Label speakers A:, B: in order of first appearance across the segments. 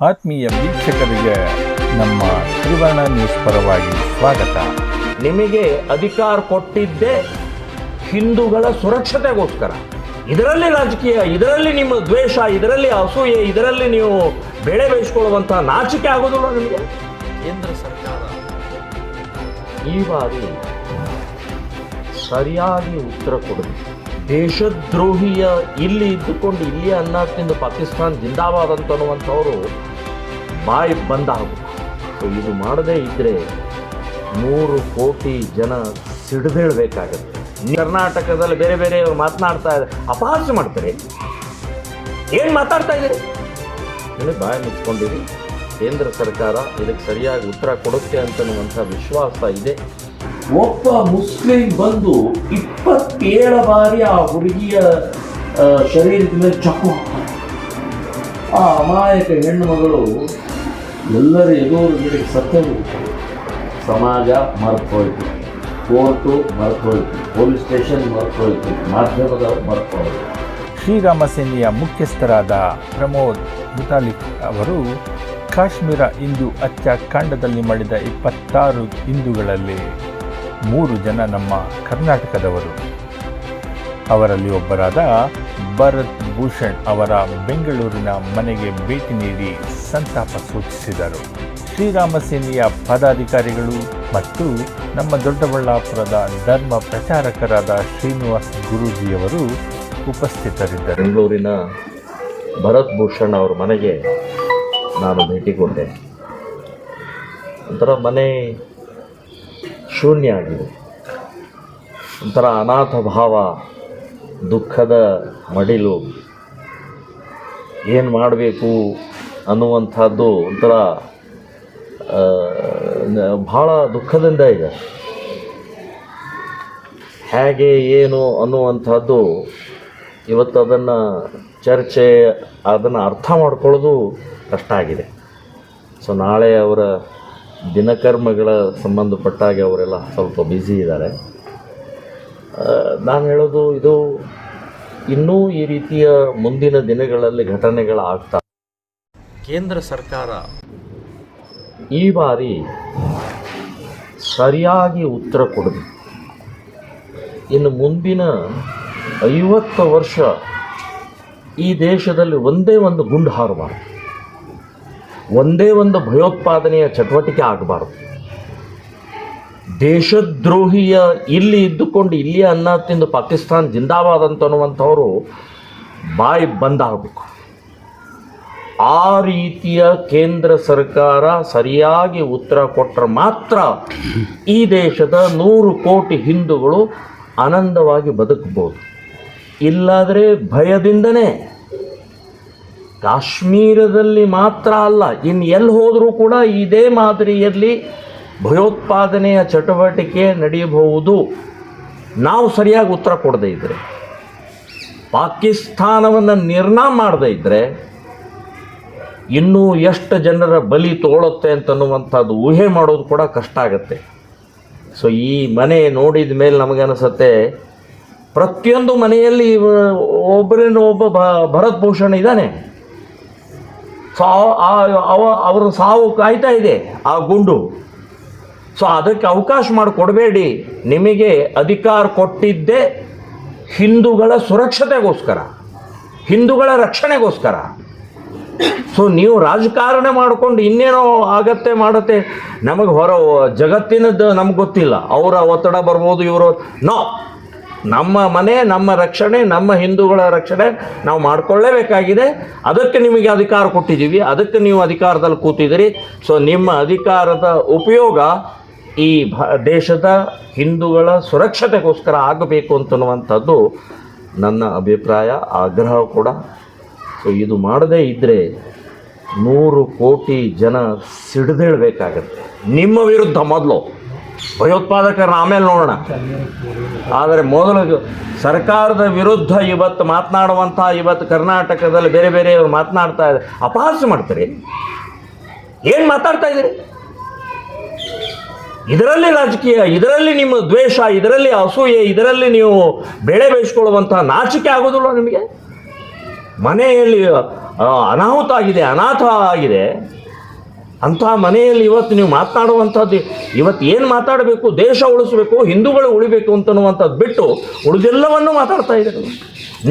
A: ಆತ್ಮೀಯ ವೀಕ್ಷಕರಿಗೆ ನಮ್ಮ ತ್ರಿವರ್ಣ ನ್ಯೂಸ್ ಪರವಾಗಿ ಸ್ವಾಗತ.
B: ನಿಮಗೆ ಅಧಿಕಾರ ಕೊಟ್ಟಿದ್ದೇ ಹಿಂದೂಗಳ ಸುರಕ್ಷತೆಗೋಸ್ಕರ. ಇದರಲ್ಲಿ ರಾಜಕೀಯ ಇದರಲ್ಲಿ ನಿಮ್ಮ ದ್ವೇಷ ಇದರಲ್ಲಿ ಅಸೂಯೆ ಇದರಲ್ಲಿ ನೀವು ಬೆಳೆ ಬೇಯಿಸ್ಕೊಳ್ಳುವಂಥ ನಾಚಿಕೆ ಆಗೋದಿಲ್ಲ ನಿಮಗೆ? ಕೇಂದ್ರ ಸರ್ಕಾರ. ಈ ಬಾರಿ ಸರಿಯಾಗಿ ಉತ್ತರ ಕೊಡಬೇಕು. ದೇಶದ್ರೋಹಿಯ ಇಲ್ಲಿ ಇದ್ದುಕೊಂಡು ಇಲ್ಲಿ ಅನ್ನ ತಿಂದು ಪಾಕಿಸ್ತಾನ ಜಿಂದಾಬಾದ್ ಅಂತ ಅನ್ನುವಂಥವ್ರು ಬಾಯಿ ಬಂದ ಇದು ಮಾಡದೇ ಇದ್ದರೆ ನೂರು ಕೋಟಿ ಜನ ಸಿಡಿದೇಳ್ಬೇಕಾಗತ್ತೆ. ಕರ್ನಾಟಕದಲ್ಲಿ ಬೇರೆ ಬೇರೆ ಮಾತನಾಡ್ತಾ ಇದ್ದಾರೆ. ಅಪಹಾಸ್ಯ ಮಾಡ್ತಾರೆ. ಏನು ಮಾತಾಡ್ತಾ ಇದ್ದೀರಿ? ಹೇಳಿ ಬಾಯಿ ಮುಚ್ಕೊಂಡಿರಿ. ಕೇಂದ್ರ ಸರ್ಕಾರ ಇದಕ್ಕೆ ಸರಿಯಾಗಿ ಉತ್ತರ ಕೊಡುತ್ತೆ ಅಂತನ್ನುವಂಥ ವಿಶ್ವಾಸ ಇದೆ. ಒಬ್ಬ ಮುಸ್ಲಿಂ ಬಂದು ಇಪ್ಪತ್ತೇಳು ಬಾರಿ ಆ ಹುಡುಗಿಯ ಶರೀರದ ಮೇಲೆ ಚಕ್ಕು. ಆ ಅಮಾಯಕ ಹೆಣ್ಣು ಮಗಳು ಎಲ್ಲರ ಎದುರುಗಡೆ ಸತ್ಯ ಸಮಾಜ ಮರ್ತೋಯ್ತು. ಕೋರ್ಟು ಮರ್ತೋಯ್ತು. ಪೊಲೀಸ್ ಸ್ಟೇಷನ್ ಮರ್ತೋಯ್ತು. ಮಾಧ್ಯಮದ ಮರ್ತೋಯ್ತು.
A: ಶ್ರೀರಾಮ ಸೇನೆಯ ಮುಖ್ಯಸ್ಥರಾದ ಪ್ರಮೋದ್ ಮುತಾಲಿಕ್ ಅವರು ಕಾಶ್ಮೀರ ಹಿಂದೂ ಹತ್ಯಾಕಾಂಡದಲ್ಲಿ ಮಾಡಿದ ಇಪ್ಪತ್ತಾರು ಹಿಂದೂಗಳಲ್ಲಿ ಮೂರು ಜನ ನಮ್ಮ ಕರ್ನಾಟಕದವರು. ಅವರಲ್ಲಿ ಒಬ್ಬರಾದ ಭರತ್ ಭೂಷಣ್ ಅವರ ಬೆಂಗಳೂರಿನ ಮನೆಗೆ ಭೇಟಿ ನೀಡಿ ಸಂತಾಪ ಸೂಚಿಸಿದರು. ಶ್ರೀರಾಮ ಸೇನೆಯ ಪದಾಧಿಕಾರಿಗಳು ಮತ್ತು ನಮ್ಮ ದೊಡ್ಡಬಳ್ಳಾಪುರದ ಧರ್ಮ ಪ್ರಚಾರಕರಾದ ಶ್ರೀನಿವಾಸ್ ಗುರೂಜಿಯವರು ಉಪಸ್ಥಿತರಿದ್ದರು.
B: ಬೆಂಗಳೂರಿನ ಭರತ್ ಭೂಷಣ್ ಅವರ ಮನೆಗೆ ನಾನು ಭೇಟಿ ಕೊಟ್ಟೆ. ಒಂಥರ ಮನೆ ಶೂನ್ಯ ಆಗಿದೆ ಒಂಥರ ಅನಾಥ ಭಾವ, ದುಃಖದ ಮಡಿಲು. ಏನು ಮಾಡಬೇಕು ಅನ್ನುವಂಥದ್ದು ಒಂಥರ ಭಾಳ ದುಃಖದಿಂದ ಇದೆ. ಹೇಗೆ, ಏನು ಅನ್ನುವಂಥದ್ದು ಇವತ್ತು ಅದನ್ನು ಚರ್ಚೆ, ಅದನ್ನು ಅರ್ಥ ಮಾಡ್ಕೊಳ್ಳೋದು ಕಷ್ಟ ಆಗಿದೆ. ಸೊ ನಾಳೆ ಅವರ ದಿನಕರ್ಮಗಳ ಸಂಬಂಧಪಟ್ಟಾಗೆ ಅವರೆಲ್ಲ ಸ್ವಲ್ಪ ಬ್ಯುಸಿ ಇದ್ದಾರೆ. ನಾನು ಹೇಳೋದು ಇದು ಇನ್ನೂ ಈ ರೀತಿಯ ಮುಂದಿನ ದಿನಗಳಲ್ಲಿ ಘಟನೆಗಳಾಗ್ತಾ ಕೇಂದ್ರ ಸರ್ಕಾರ ಈ ಬಾರಿ ಸರಿಯಾಗಿ ಉತ್ತರ ಕೊಡಬೇಕು ಇನ್ನು ಮುಂದಿನ ಐವತ್ತು ವರ್ಷ ಈ ದೇಶದಲ್ಲಿ ಒಂದೇ ಒಂದು ಗುಂಡು ಹಾರಬಾರ್ದು. ಒಂದೇ ಒಂದು ಭಯೋತ್ಪಾದನೆಯ ಚಟುವಟಿಕೆ ಆಗಬಾರ್ದು. ದೇಶದ್ರೋಹಿಯ ಇಲ್ಲಿ ಇದ್ದುಕೊಂಡು ಇಲ್ಲಿ ಅನ್ನ ತಿಂದು ಪಾಕಿಸ್ತಾನ ಜಿಂದಾಬಾದ್ ಅಂತ ಅನ್ನುವಂಥವರು ಬಾಯಿ ಬಂದಾಗಬೇಕು ಆ ರೀತಿಯ ಕೇಂದ್ರ ಸರ್ಕಾರ ಸರಿಯಾಗಿ ಉತ್ತರ ಕೊಟ್ಟರೆ ಮಾತ್ರ ಈ ದೇಶದ ನೂರು ಕೋಟಿ ಹಿಂದೂಗಳು ಆನಂದವಾಗಿ ಬದುಕಬಹುದು ಇಲ್ಲಾದರೆ ಭಯದಿಂದನೇ ಕಾಶ್ಮೀರದಲ್ಲಿ ಮಾತ್ರ ಅಲ್ಲ ಇನ್ನು ಎಲ್ಲಿ ಹೋದರೂ ಕೂಡ ಇದೇ ಮಾದರಿಯಲ್ಲಿ ಭಯೋತ್ಪಾದನೆಯ ಚಟುವಟಿಕೆ ನಡೆಯಬಹುದು. ನಾವು ಸರಿಯಾಗಿ ಉತ್ತರ ಕೊಡದೇ ಇದ್ದರೆ ಪಾಕಿಸ್ತಾನವನ್ನು ನಿರ್ನಾಮ ಮಾಡದೇ ಇದ್ದರೆ ಇನ್ನೂ ಎಷ್ಟು ಜನರ ಬಲಿ ತೋಳುತ್ತೆ ಅಂತನ್ನುವಂಥದ್ದು ಊಹೆ ಮಾಡೋದು ಕೂಡ ಕಷ್ಟ ಆಗುತ್ತೆ. ಸೊ ಈ ಮನೆ ನೋಡಿದ ಮೇಲೆ ನಮಗನಿಸುತ್ತೆ, ಪ್ರತಿಯೊಂದು ಮನೆಯಲ್ಲಿ ಒಬ್ಬರೇನೋ ಒಬ್ಬ ಭರತ್ ಭೂಷಣ್ ಇದ್ದಾನೆ. ಸೊ ಅವ ಅವರ ಸಾವು ಕಾಯ್ತಾ ಇದೆ, ಆ ಗುಂಡು. ಸೊ ಅದಕ್ಕೆ ಅವಕಾಶ ಮಾಡಿಕೊಡಬೇಡಿ. ನಿಮಗೆ ಅಧಿಕಾರ ಕೊಟ್ಟಿದ್ದೇ ಹಿಂದೂಗಳ ಸುರಕ್ಷತೆಗೋಸ್ಕರ, ಹಿಂದೂಗಳ ರಕ್ಷಣೆಗೋಸ್ಕರ. ಸೊ ನೀವು ರಾಜಕಾರಣ ಮಾಡಿಕೊಂಡು ಇನ್ನೇನೋ ಆಗತ್ತೆ, ಮಾಡುತ್ತೆ, ನಮಗೆ ಹೊರ ಜಗತ್ತಿನದ್ದು ನಮ್ಗೆ ಗೊತ್ತಿಲ್ಲ. ಅವರ ಒತ್ತಡ ಬರ್ಬೋದು, ಇವರು ನೋ. ನಮ್ಮ ಮನೆ, ನಮ್ಮ ರಕ್ಷಣೆ, ನಮ್ಮ ಹಿಂದೂಗಳ ರಕ್ಷಣೆ ನಾವು ಮಾಡಿಕೊಳ್ಳೇಬೇಕಾಗಿದೆ. ಅದಕ್ಕೆ ನಿಮಗೆ ಅಧಿಕಾರ ಕೊಟ್ಟಿದ್ದೀವಿ. ಅದಕ್ಕೆ ನೀವು ಅಧಿಕಾರದಲ್ಲಿ ಕೂತಿದ್ದೀರಿ. ಸೊ ನಿಮ್ಮ ಅಧಿಕಾರದ ಉಪಯೋಗ ಈ ಭ, ದೇಶದ ಹಿಂದೂಗಳ ಸುರಕ್ಷತೆಗೋಸ್ಕರ ಆಗಬೇಕು ಅಂತನ್ನುವಂಥದ್ದು ನನ್ನ ಅಭಿಪ್ರಾಯ, ಆಗ್ರಹ ಕೂಡ. ಸೊ ಇದು ಮಾಡದೇ ಇದ್ದರೆ ನೂರು ಕೋಟಿ ಜನ ಸಿಡಿದೇಳಬೇಕಾಗತ್ತೆ. ನಿಮ್ಮ ವಿರುದ್ಧ ಮೊದಲು. ಭಯೋತ್ಪಾದಕರನ್ನ ಆಮೇಲೆ ನೋಡೋಣ. ಆದರೆ ಮೊದಲು ಸರ್ಕಾರದ ವಿರುದ್ಧ ಇವತ್ತು ಮಾತನಾಡುವಂಥ ಇವತ್ತು ಕರ್ನಾಟಕದಲ್ಲಿ ಬೇರೆ ಬೇರೆಯವರು ಮಾತನಾಡ್ತಾ ಇದ್ದಾರೆ ಅಪಹಾಸ್ಯ ಮಾಡ್ತಾರೆ? ಏನು ಮಾತಾಡ್ತಾ ಇದ್ದೀರಿ? ಇದರಲ್ಲಿ ರಾಜಕೀಯ, ಇದರಲ್ಲಿ ನಿಮ್ಮ ದ್ವೇಷ, ಇದರಲ್ಲಿ ಅಸೂಯೆ, ಇದರಲ್ಲಿ ನೀವು ಬೆಳೆ ಬೇಯಿಸ್ಕೊಳ್ಳುವಂತಹ ನಾಚಿಕೆ ಆಗೋದಿಲ್ಲ ನಿಮಗೆ? ಮನೆಯಲ್ಲಿ
C: ಅನಾಹುತ ಆಗಿದೆ, ಅನಾಥ ಆಗಿದೆ. ಅಂತಹ ಮನೆಯಲ್ಲಿ ಇವತ್ತು ನೀವು ಮಾತನಾಡುವಂಥದ್ದು, ಇವತ್ತು ಏನು ಮಾತಾಡಬೇಕು, ದೇಶ ಉಳಿಸಬೇಕು, ಹಿಂದೂಗಳು ಉಳಿಬೇಕು ಅಂತನ್ನುವಂಥದ್ದು ಬಿಟ್ಟು ಉಳಿದೆಲ್ಲವನ್ನೂ ಮಾತಾಡ್ತಾ ಇದ್ದಾರೆ.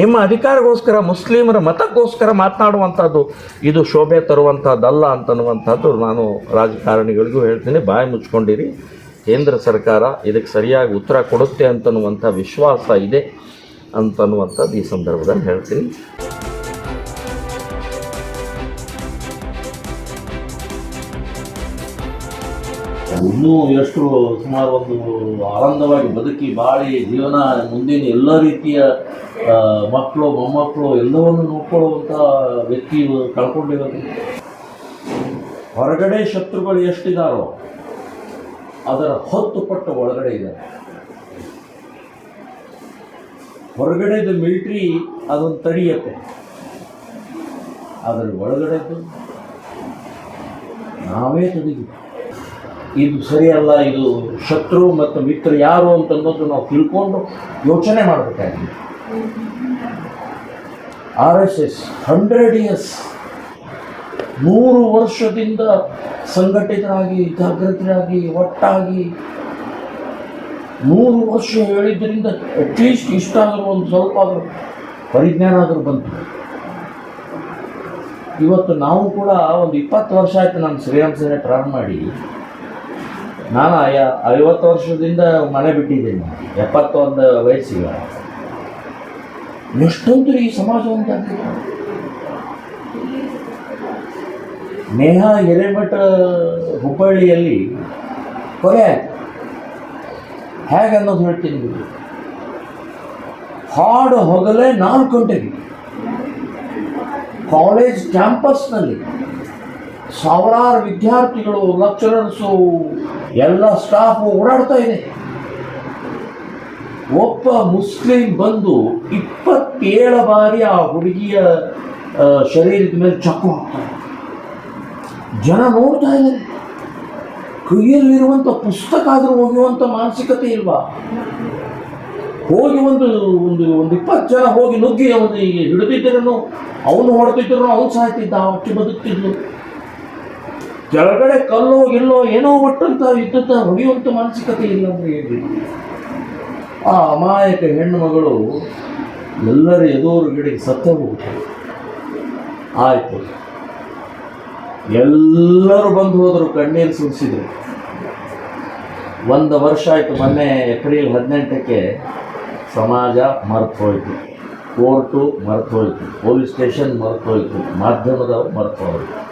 C: ನಿಮ್ಮ ಅಧಿಕಾರಗೋಸ್ಕರ, ಮುಸ್ಲಿಮರ ಮತಕ್ಕೋಸ್ಕರ ಮಾತನಾಡುವಂಥದ್ದು, ಇದು ಶೋಭೆ ತರುವಂಥದ್ದಲ್ಲ ಅಂತನ್ನುವಂಥದ್ದು ನಾನು ರಾಜಕಾರಣಿಗಳಿಗೂ ಹೇಳ್ತೀನಿ. ಬಾಯಿ ಮುಚ್ಕೊಂಡಿರಿ. ಕೇಂದ್ರ ಸರ್ಕಾರ ಇದಕ್ಕೆ ಸರಿಯಾಗಿ ಉತ್ತರ ಕೊಡುತ್ತೆ ಅಂತನ್ನುವಂಥ ವಿಶ್ವಾಸ ಇದೆ ಅಂತನ್ನುವಂಥದ್ದು ಈ ಸಂದರ್ಭದಲ್ಲಿ ಹೇಳ್ತೀನಿ.
B: ಇನ್ನೂ ಎಷ್ಟು ಸುಮಾರು ಒಂದು ಆನಂದವಾಗಿ ಬದುಕಿ ಬಾಳಿ ಜೀವನ ಮುಂದಿನ ಎಲ್ಲ ರೀತಿಯ ಮಕ್ಕಳು, ಮೊಮ್ಮಕ್ಕಳು ಎಲ್ಲವನ್ನು ನೋಡ್ಕೊಳ್ಳುವಂಥ ವ್ಯಕ್ತಿ ಕಳ್ಕೊಂಡಿರೋದು. ಹೊರಗಡೆ ಶತ್ರುಗಳು ಎಷ್ಟಿದಾರೋ ಅದರ ಹೊತ್ತು ಪಟ್ಟು ಒಳಗಡೆ ಇದೆ ಹೊರಗಡೆದು ಮಿಲ್ಟ್ರಿ ಅದೊಂದು ತಡಿಯತ್ತೆ. ಅದರ ಒಳಗಡೆದು ನಾವೇ ತಡೀವಿ ಇದು ಸರಿಯಲ್ಲ ಇದು ಶತ್ರು ಮತ್ತು ಮಿತ್ರ ಯಾರು ಅಂತ ಅನ್ನೋದು ನಾವು ತಿಳ್ಕೊಂಡು ಯೋಚನೆ ಮಾಡಬೇಕಾಗಿದೆ. R S S hundred years ನೂರು ವರ್ಷದಿಂದ ಸಂಘಟಿತರಾಗಿ, ಜಾಗೃತರಾಗಿ, ಒಟ್ಟಾಗಿ ನೂರು ವರ್ಷ ಹೇಳಿದ್ದರಿಂದ ಅಟ್ಲೀಸ್ಟ್ ಇಷ್ಟ ಆದರೂ ಒಂದು ಸ್ವಲ್ಪ ಆದರೂ ಪರಿಜ್ಞಾನ ಆದರೂ ಬಂತು. ಇವತ್ತು ನಾವು ಕೂಡ ಒಂದು ಇಪ್ಪತ್ತು ವರ್ಷ ಆಯ್ತು ನಾನು ಶ್ರೀರಾಮ್ ಸೇನೆ ಪ್ರಾರಂಭ ಮಾಡಿ. ನಾನು ಐವತ್ತು ವರ್ಷದಿಂದ ಮನೆ ಬಿಟ್ಟಿದ್ದೀನಿ, ಎಪ್ಪತ್ತೊಂದು ವಯಸ್ಸಿಗೆ. ಎಷ್ಟೊಂದು ಈ ಸಮಾಜ ಅಂತ. ನೇಹ ಹಿರೇಮಠ ಹುಬ್ಬಳ್ಳಿಯಲ್ಲಿ ಕೊಲೆ. ಆಯ್ತು ಹೇಗೆ ಅನ್ನೋದು ಹೇಳ್ತೀನಿ ಹಾಡು ಹೊಗಲೇ ನಾಲ್ಕು ಗಂಟೆಗೆ. ಕಾಲೇಜ್ ಕ್ಯಾಂಪಸ್ನಲ್ಲಿ ಸಾವಿರಾರು ವಿದ್ಯಾರ್ಥಿಗಳು ಲೆಕ್ಚರರ್ಸು ಎಲ್ಲ ಸ್ಟಾಫು ಓಡಾಡ್ತಾ ಇದೆ. ಒಬ್ಬ ಮುಸ್ಲಿಂ ಬಂದು ಇಪ್ಪತ್ತೇಳು ಬಾರಿ ಆ ಹುಡುಗಿಯ ಶರೀರದ ಮೇಲೆ ಚಕ್ಕು ಹಾಕ್ತಾರೆ ಜನ ನೋಡ್ತಾ ಇದ್ದಾರೆ. ಕೈಯಲ್ಲಿರುವಂಥ ಪುಸ್ತಕ ಆದರೂ ಒಗೆಯುವಂಥ ಮಾನಸಿಕತೆ ಇಲ್ವಾ? ಹೋಗಿ ಒಂದು ಒಂದು ಒಂದು ಇಪ್ಪತ್ತು ಜನ ಹೋಗಿ ನುಗ್ಗಿ ಅವನು ಹಿಡಿದಿದ್ದರನ್ನು, ಅವನು ಹೊಡೆದಿದ್ದರನ್ನು ಅವನು ಸಾಯ್ತಿದ್ದ, ಅವಕ್ಕೆ ಬದುಕ್ತಿದ್ಲು. ಕೆಳಗಡೆ ಕಲ್ಲೋ ಇಲ್ಲೋ ಏನೋ ಒಟ್ಟಂತ ಇದ್ದಂತ ಹೊಡೆಯುವಂಥ ಮಾನಸಿಕತೆ ಇಲ್ಲ ಏನ್ರಿ ಆ ಅಮಾಯಕ ಹೆಣ್ಣು ಮಗಳು ಎಲ್ಲರ ಎದುರುಗಡೆಗೆ ಸತ್ತ ಹೋಗುತ್ತೆ. ಆಯಿತು. ಎಲ್ಲರೂ ಬಂದು ಹೋದರು ಕಣ್ಣೀರು ಸುರಿಸಿದ್ರು. ಒಂದು ವರ್ಷ ಆಯಿತು ಮೊನ್ನೆ ಏಪ್ರಿಲ್ ಹದಿನೆಂಟಕ್ಕೆ ಸಮಾಜ ಮರ್ತು ಹೋಯ್ತು. ಕೋರ್ಟು ಮರ್ತು ಹೋಯ್ತು. ಪೊಲೀಸ್ ಸ್ಟೇಷನ್ ಮರ್ತು ಹೋಯ್ತು. ಮಾಧ್ಯಮದವರು ಮರ್ತು ಹೋಯ್ತು